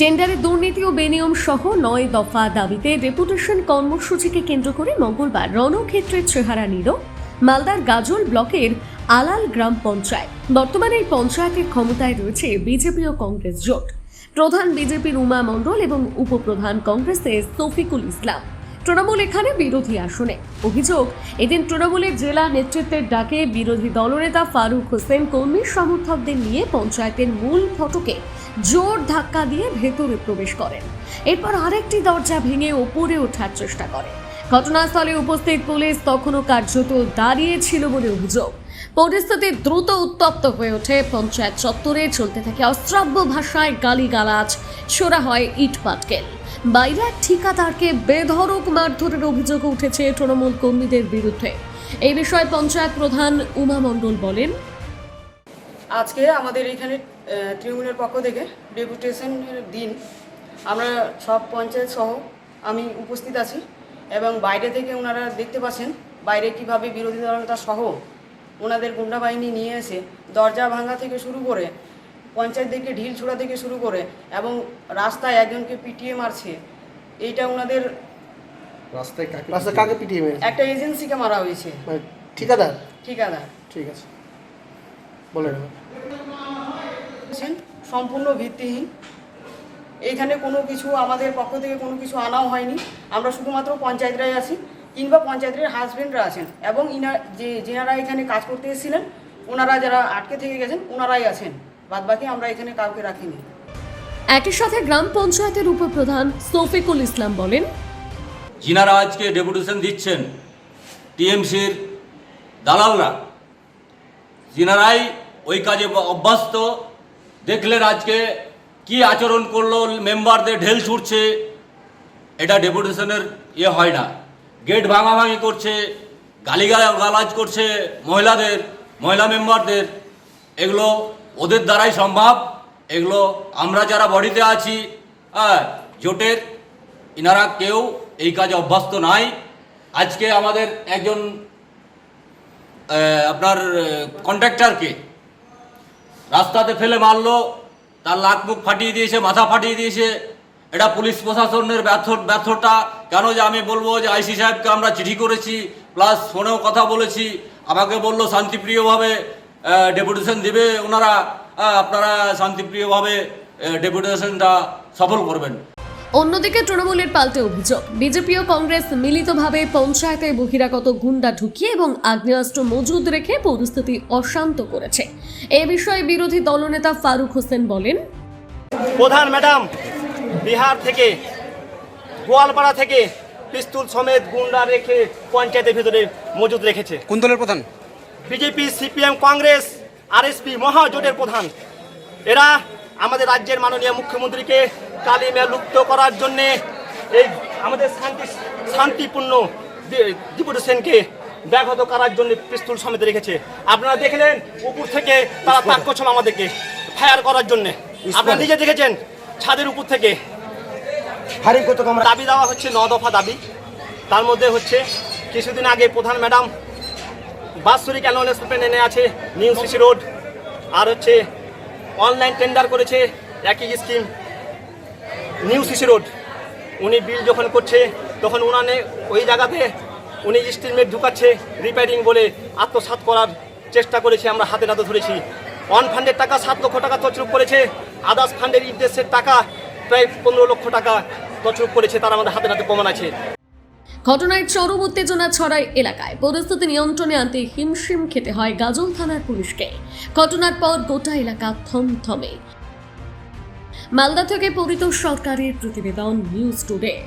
টেন্ডারে দুর্নীতি ও বেনিয়ম সহ নয় দফা দাবিতে ডেপুটেশন কর্মসূচিকে কেন্দ্র করে মঙ্গলবার রণক্ষেত্রের চেহারা নিল মালদার গাজল ব্লকের আলাল গ্রাম পঞ্চায়েত। বর্তমানে এই পঞ্চায়েতের ক্ষমতায় রয়েছে বিজেপি ও কংগ্রেস জোট। প্রধান বিজেপির উমা মণ্ডল এবং উপপ্রধান কংগ্রেসের শফিকুল ইসলাম। তৃণমূল এখানে বিরোধী আসনে। অভিযোগ, এদিন তৃণমূলের জেলা নেতৃত্বের ডাকে বিরোধী দলনেতা ফারুক হোসেন কর্মী সমর্থকদের নিয়ে পঞ্চায়েতের মূল ফটকে জোর ধাক্কা দিয়ে ভেতরে প্রবেশ করেন। এরপর আরেকটি দরজা ভেঙে ওপরে ওঠার চেষ্টা করে ঘটনাস্থলে উপস্থিত পুলিশ তখনও কার্যত দাঁড়িয়ে ছিল বলে অভিযোগ। পরিস্থিতি দ্রুত উত্তপ্ত হয়ে ওঠে। পঞ্চায়েত চত্বরে চলতে থাকে অশ্রাব্য ভাষায় গালিগালাজ ছোড়া হয় ইট পাটকেল বাইরে এক ঠিকাদারকে বেধড়ক মারধরের অভিযোগ উঠেছে তৃণমূল কর্মীদের বিরুদ্ধে। এই বিষয়ে পঞ্চায়েত প্রধান উমা মণ্ডল বলেন। আজকে আমাদের এখানে তৃণমূলের পক্ষ থেকে ডেপুটেশনের দিন। আমরা সব পঞ্চায়েত সহ আমি উপস্থিত আছি এবং বাইরে থেকে ওনারা দেখতে পাচ্ছেন বাইরে কীভাবে বিরোধী দলনেতা সহ ওনাদের গুন্ডা বাহিনী নিয়ে এসে দরজা ভাঙা থেকে শুরু করে পঞ্চায়েত থেকে ঢিল ছোড়া থেকে শুরু করে এবং রাস্তায় একজনকে পিটিয়ে মারছে এইটা ওনাদের রাস্তায় কাকে রাস্তায় কাকে পিটিয়ে মেরেছে? একটা এজেন্সিকে মারা হয়েছে। মানে ঠিকাদার? ঠিকাদার। ঠিক আছে। বলেন বলছেন সম্পূর্ণ ভিত্তিহীন। এখানে কোনো কিছু আমাদের পক্ষ থেকে কোনো কিছু আনাও হয়নি। আমরা শুধুমাত্র পঞ্চায়েতরাই আছি কিংবা পঞ্চায়েতের হাজবেন্ডরা আছেন এবং ইনা যে যেনারা এখানে কাজ করতে এসেছিলেন ওনারা যারা আটকে থেকে গেছেন ওনারাই আছেন। বাদবাকি আমরা এখানে কাউকে রাখিনি। একই সাথে গ্রাম পঞ্চায়েতের উপপ্রধান শফিকুল ইসলাম বলেন যিনারা আজকে ডেপুটেশন দিচ্ছেন টিএমসির দালালরা যিনারাই ওই কাজে অভ্যস্ত দেখলেন আজকে কি আচরণ করল মেম্বারদের ঢেল ছুটছে এটা ডেপুটেশনের ইয়ে হয় না। গেট ভাঙাভাঙি করছে গালিগালা গালাজ করছে মহিলাদের মহিলা মেম্বারদের এগুলো ওদের দ্বারাই সম্ভব। এগুলো আমরা যারা বডিতে আছি হ্যাঁ জোটের, ইনারা কেউ এই কাজে অভ্যস্ত নাই। আজকে আমাদের একজন আপনার কন্ট্রাক্টরকে রাস্তাতে ফেলে মারলো, তার লাক মুখ ফাটিয়ে দিয়েছে, মাথা ফাটিয়ে দিয়েছে। এটা পুলিশ প্রশাসনের ব্যর্থ ব্যর্থটা কেন যে আমি বলব যে আইসি সাহেবকে আমরা চিঠি করেছি, প্লাস ফোনেও কথা বলেছি। আমাকে বলল শান্তিপ্রিয়ভাবে ডেপুটেশন দিবে ওনারা আপনারা শান্তিপ্রিয়ভাবে ডেপুটেশনটা সফল করবেন। অন্যদিকে তৃণমূলের পাল্টে অভিযোগ বিজেপি ও কংগ্রেস মিলিতভাবে পঞ্চায়েতে বহিরাগত গুন্ডা ঢুকিয়ে এবং আগ্নেয়াস্ত্র মজুদ রেখে পরিস্থিতি অশান্ত করেছে। এ বিষয়ে বিরোধী দলনেতা ফারুক হোসেন বলেন প্রধান ম্যাডাম বিহার থেকে গোয়ালপাড়া থেকে পিস্তুল সমেত গুন্ডা রেখে পঞ্চায়েতের ভিতরে মজুদ রেখেছে। কোন দলের প্রধান? বিজেপি সিপিএম কংগ্রেস আরএসপি মহাজোটের প্রধান। এরা আমাদের রাজ্যের মাননীয় মুখ্যমন্ত্রীকে কালিমে লুপ্ত করার জন্যে এই আমাদের শান্তি শান্তিপূর্ণ ডিপুটেশনকে ব্যাঘত করার জন্য পিস্তুল সমেত রেখেছে। আপনারা দেখলেন উপর থেকে তারা তাক করছিল আমাদেরকে ফায়ার করার জন্য। আপনারা নিজে দেখেছেন ছাদের উপর থেকে দাবি দেওয়া হচ্ছে ন দফা দাবি। তার মধ্যে হচ্ছে কিছুদিন আগে প্রধান ম্যাডাম বাৎসরিক অ্যানুয়াল স্টুডেন্ট এনে আছে নিউ সিসি রোড? আর হচ্ছে অনলাইন টেন্ডার করেছে একই স্কিম নিউ সিসি রোড। উনি বিল যখন করছে, তখন উনানে ওই জায়গাতে উনি স্টিলমেট ঢুকাচ্ছে রিপেয়ারিং বলে আত্মসাৎ করার চেষ্টা করেছে আমরা হাতে নাতে ধরেছি। ওয়ান ফান্ডের টাকা সাত লক্ষ টাকা তছরূপ করেছে আদার্স ফান্ডের ইন্টারেস্টের টাকা প্রায় পনেরো লক্ষ টাকা তছরূপ করেছে, তারা আমাদের হাতে নাতে প্রমাণ আছে। ঘটনায় চরম উত্তেজনা ছড়ায় এলাকায়। পরিস্থিতি নিয়ন্ত্রণে আনতে হিমশিম খেতে হয় গাজল থানার পুলিশকে। ঘটনার পর গোটা এলাকা থমথমে। মালদা থেকে পরিত সরকারের প্রতিবেদন, নিউজ টুডে।